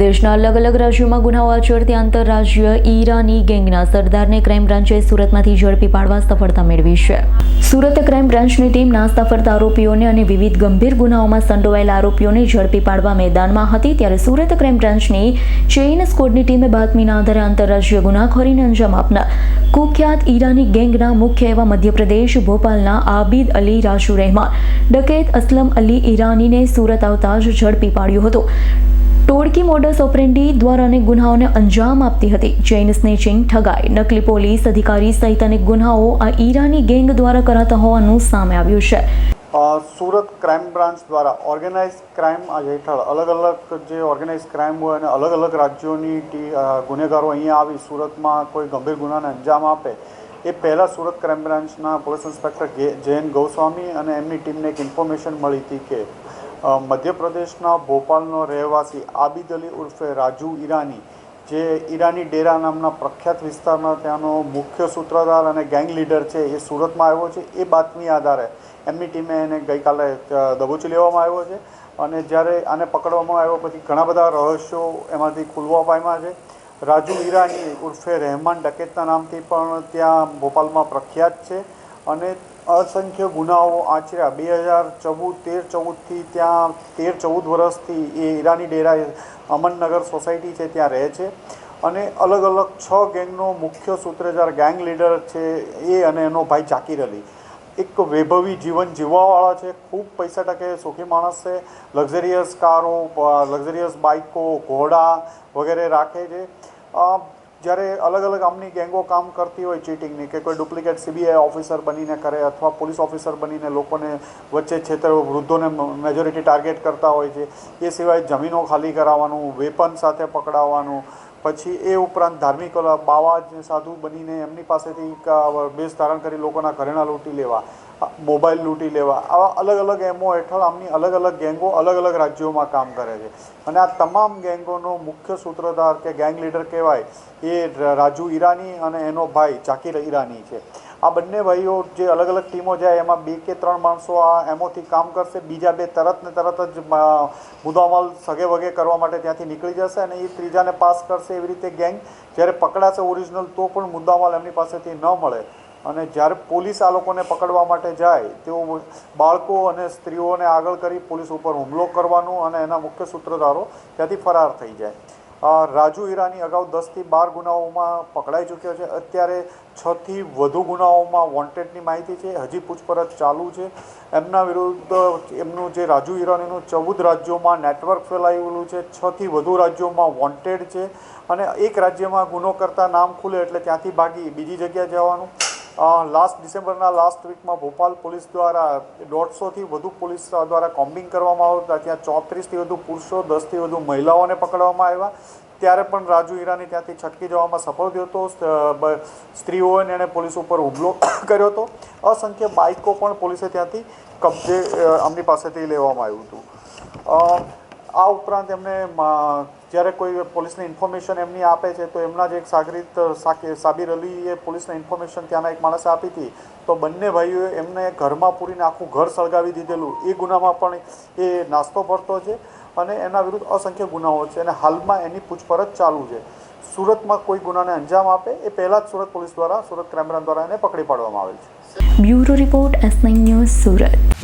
દેશના અલગ અલગ રાજ્યોમાં ગુનાઓ આચરતી આંતરરાજ્ય ઈરાની ગેંગના સરદારને ક્રાઇમ બ્રાન્ચે સુરતમાંથી ઝડપી પાડવા સફળતા મેળવી છે. સુરત ક્રાઇમ બ્રાન્ચની ટીમ નાસ્તા ફરતા આરોપીઓને અને વિવિધ ગંભીર ગુનાઓમાં સંડોવાયેલા આરોપીઓને ઝડપી પાડવા મેદાનમાં હતી ત્યારે સુરત ક્રાઇમ બ્રાન્ચની ચેઇન સ્કોડની ટીમે બાતમીના આધારે આંતરરાજ્ય ગુનાખોરીને અંજામ આપનાર કુખ્યાત ઈરાની ગેંગના મુખ્ય એવા મધ્યપ્રદેશ, ભોપાલના આબિદ અલી રાજુ રહેમાન, ડકેત અસલમ અલી ઈરાનીને સુરત આવતા જ ઝડપી પાડ્યો હતો. ટોળકી મોડસ ઓપરેન્ડી દ્વારા અનેક ગુનાઓને અંજામ આપતી હતી. ચેઇન સ્નેચિંગ ઠગાઈ. નકલી પોલીસ અધિકારી સહિત અનેક ગુનાઓ આ ઈરાની ગેંગ દ્વારા કરાતા હોવાનું સામે આવ્યું છે. સુરત ક્રાઇમ બ્રાન્ચ દ્વારા ઓર્ગેનાઇઝ ક્રાઇમ હેઠળ અલગ અલગ જે ઓર્ગેનાઇઝ ક્રાઇમ હોય અને અલગ અલગ રાજ્યોની ગુનેગારો અહીંયા આવી સુરતમાં કોઈ ગંભીર ગુનાને અંજામ આપે એ પહેલાં સુરત ક્રાઇમ બ્રાન્ચના પોલીસ ઇન્સ્પેક્ટર ગે જયંત ગૌસ્વામી અને એમની ટીમને એક ઇન્ફોર્મેશન મળી હતી કે મધ્યપ્રદેશના ભોપાલનો રહેવાસી આબિદ અલી ઉર્ફે રાજુ ઈરાની, જે ઈરાની ડેરા નામના પ્રખ્યાત વિસ્તારના ત્યાંનો મુખ્ય સૂત્રધાર અને ગેંગ લીડર છે, એ સુરતમાં આવ્યો છે. એ બાતમી આધારે એમની ટીમે એને ગઈકાલે દબોચી લેવામાં આવ્યો છે અને જ્યારે આને પકડવામાં આવ્યો પછી ઘણા બધા રહસ્યો એમાંથી ખુલવા પામ્યા છે. રાજુ ઈરાની ઉર્ફે રહેમાન ડકેતના નામથી પણ ત્યાં ભોપાલમાં પ્રખ્યાત છે અને અસંખ્ય ગુનાઓ આચર્યા. બે હજાર ચૌદ, તેર ચૌદથી ત્યાં, તેર ચૌદ વર્ષથી એ ઈરાની ડેરા અમનનગર સોસાયટી છે, ત્યાં રહે છે. અને અલગ અલગ છ ગેંગનો મુખ્ય સૂત્રધાર, ગેંગ લીડર છે એ અને એનો ભાઈ જાકીર અલી. એક વૈભવી જીવન જીવવાવાળા છે, ખૂબ પૈસા ટકે સુખી માણસ છે, લક્ઝરિયસ કારો લક્ઝરિયસ બાઇકો ઘોડા વગેરે રાખે છે. જ્યારે અલગ અલગ આમની ગેંગો કામ કરતી હોય ચીટિંગની કે કોઈ ડુપ્લિકેટ સીબીઆઈ ઓફિસર બનીને કરે અથવા પોલીસ ઓફિસર બનીને લોકોને વચ્ચે છેતર વૃદ્ધોને મેજોરિટી ટાર્ગેટ કરતા હોય છે, એ સિવાય જમીનો ખાલી કરાવવાનું વેપન સાથે પકડાવવાનું, પછી એ ઉપરાંત ધાર્મિક બાવા સાધુ બનીને એમની પાસેથી બેસ ધારણ કરી લોકોના ઘરેણા લૂંટી લેવા. મોબાઈલ લૂંટી લેવા. આવા અલગ અલગ એમો હેઠળ આમની અલગ અલગ ગેંગો અલગ અલગ રાજ્યોમાં કામ કરે છે. અને આ તમામ ગેંગોનો મુખ્ય સૂત્રધાર કે ગેંગ લીડર કહેવાય એ રાજુ ઈરાની અને એનો ભાઈ જાકીર ઈરાની છે. આ બંને ભાઈઓ જે અલગ અલગ ટીમો જાય એમાં બે કે ત્રણ માણસો આ એમોથી કામ કરશે. બીજા બે તરત ને તરત જ મુદ્દામાલ સગે વગે કરવા માટે ત્યાંથી નીકળી જશે અને એ ત્રીજાને પાસ કરશે એવી રીતે ગેંગ. જ્યારે પકડાશે ઓરિજિનલ તો પણ મુદ્દામાલ એમની પાસેથી ન મળે. અને જ્યારે પોલીસ આ લોકોને પકડવા માટે જાય, તેઓ બાળકો અને સ્ત્રીઓને આગળ કરી પોલીસ ઉપર હુમલો કરવાનું અને એના મુખ્ય સૂત્રધારો ત્યાંથી ફરાર થઈ જાય. રાજુ હીરાની અગાઉ દસથી બાર ગુનાઓમાં પકડાઈ ચૂક્યો છે. અત્યારે છથી વધુ ગુનાઓમાં વોન્ટેડની માહિતી છે. હજી પૂછપરછ ચાલુ છે. એમના વિરુદ્ધ એમનું જે રાજુ હીરાનીનું ચૌદ રાજ્યોમાં નેટવર્ક ફેલાયેલું છે. છથી વધુ રાજ્યોમાં વોન્ટેડ છે. અને એક રાજ્યમાં ગુનો કરતાં નામ ખુલે એટલે ત્યાંથી ભાગી બીજી જગ્યાએ જવાનું. લાસ્ટ ડિસેમ્બરના લાસ્ટ વીકમાં ભોપાલ પોલીસ દ્વારા દોઢસોથી વધુ પોલીસ દ્વારા કોમ્બિંગ કરવામાં આવતા ત્યાં ચોત્રીસથી વધુ પુરુષો દસથી વધુ મહિલાઓને પકડવામાં આવ્યા. ત્યારે પણ રાજુ હીરાની ત્યાંથી છટકી જવામાં સફળ થયો હતો. સ્ત્રીઓને એણે પોલીસ ઉપર હુમલો કર્યો હતો. અસંખ્ય બાઇકો પણ પોલીસે ત્યાંથી કબજે અ, આમની પાસેથી લેવામાં આવ્યું હતું. આ ઉપરાંત એમને જ્યારે કોઈ પોલીસને ઇન્ફોર્મેશન એમની આપે છે, તો એમના જ એક સાગરીત સાબિર અલીએ પોલીસને ઇન્ફોર્મેશન ત્યાંના એક માણસે આપી હતી. તો બંને ભાઈઓએ એમને ઘરમાં પૂરીને આખું ઘર સળગાવી દીધેલું. એ ગુનામાં પણ એ નાસ્તો ભરતો છે અને એના વિરુદ્ધ અસંખ્ય ગુનાઓ છે અને હાલમાં એની પૂછપરછ ચાલુ છે. સુરતમાં કોઈ ગુનાને અંજામ આપે એ પહેલાં જ સુરત પોલીસ દ્વારા, સુરત ક્રાઇમ બ્રાન્ચ દ્વારા એને પકડી પાડવામાં આવેલ છે. Bureau report S news Surat.